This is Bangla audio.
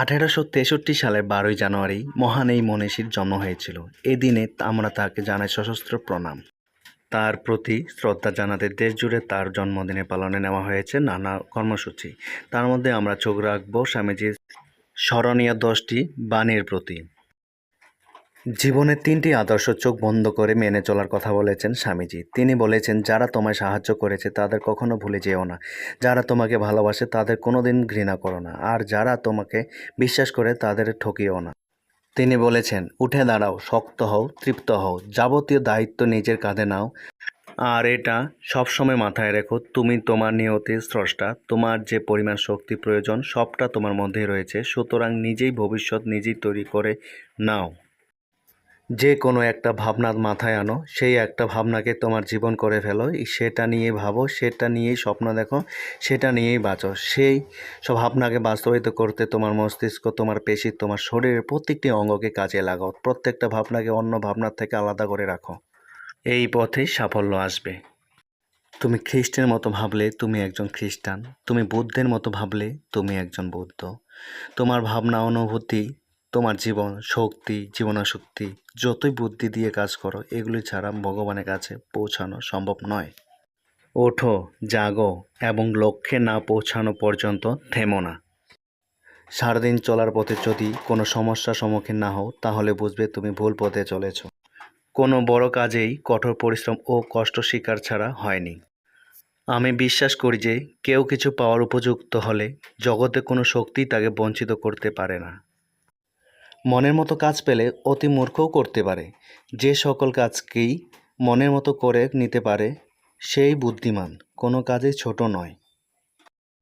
আঠেরোশো তেষট্টি সালের বারোই জানুয়ারি মহান এই মনীষীর জন্ম হয়েছিল। এদিনে আমরা তাকে জানাই সশস্ত্র প্রণাম। তার প্রতি শ্রদ্ধা জানাতে দেশ জুড়ে তার জন্মদিনে পালনে নেওয়া হয়েছে নানা কর্মসূচি। তার মধ্যে আমরা চোখ রাখব স্বামীজির স্মরণীয় দশটি বাণীর প্রতি। জীবনের তিনটি আদর্শ চোখ বন্ধ করে মেনে চলার কথা বলেছেন স্বামীজি। তিনি বলেছেন, যারা তোমায় সাহায্য করেছে, তাদের কখনো ভুলে যেও না। যারা তোমাকে ভালোবাসে, তাদের কোনোদিন ঘৃণা করো না। আর যারা তোমাকে বিশ্বাস করে, তাদের ঠকিও না। তিনি বলেছেন, উঠে দাঁড়াও, শক্ত হও, তৃপ্ত হও। যাবতীয় দায়িত্ব নিজের কাঁধে নাও। আর এটা সবসময় মাথায় রেখো, তুমি তোমার নিয়তির স্রষ্টা। তোমার যে পরিমাণ শক্তি প্রয়োজন, সবটা তোমার মধ্যেই রয়েছে। সুতরাং নিজেই ভবিষ্যৎ নিজেই তৈরি করে নাও। যে কোনো একটা ভাবনা মাথায় আনো, সেই একটা ভাবনাকে তোমার জীবন করে ফেলো। সেটা নিয়ে ভাবো, সেটা নিয়েই স্বপ্ন দেখো, সেটা নিয়েই বাঁচো। সেই সব ভাবনাকে বাস্তবায়িত করতে তোমার মস্তিষ্ক, তোমার পেশি, তোমার শরীরের প্রত্যেকটি অঙ্গকে কাজে লাগাও। প্রত্যেকটা ভাবনাকে অন্য ভাবনার থেকে আলাদা করে রাখো। এই পথেই সাফল্য আসবে। তুমি খ্রিস্টের মতো ভাবলে তুমি একজন খ্রিস্টান। তুমি বুদ্ধের মতো ভাবলে তুমি একজন বুদ্ধ। তোমার ভাবনা, অনুভূতি তোমার জীবন, শক্তি জীবনাশক্তি যতই বুদ্ধি দিয়ে কাজ করো, এগুলি ছাড়া ভগবানের কাছে পৌঁছানো সম্ভব নয়। ওঠো, জাগো এবং লক্ষ্যে না পৌঁছানো পর্যন্ত থেমো না। সারাদিন চলার পথে যদি কোনো সমস্যার সম্মুখীন না হও, তাহলে বুঝবে তুমি ভুল পথে চলেছ। কোনো বড় কাজেই কঠোর পরিশ্রম ও কষ্ট স্বীকার ছাড়া হয়নি। আমি বিশ্বাস করি যে কেউ কিছু পাওয়ার উপযুক্ত হলে জগতে কোনো শক্তি তাকে বঞ্চিত করতে পারে না। মনের মতো কাজ পেলে অতি মূর্খও করতে পারে। যে সকল কাজকেই মনের মতো করে নিতে পারে, সেই বুদ্ধিমান। কোনো কাজেই ছোট নয়।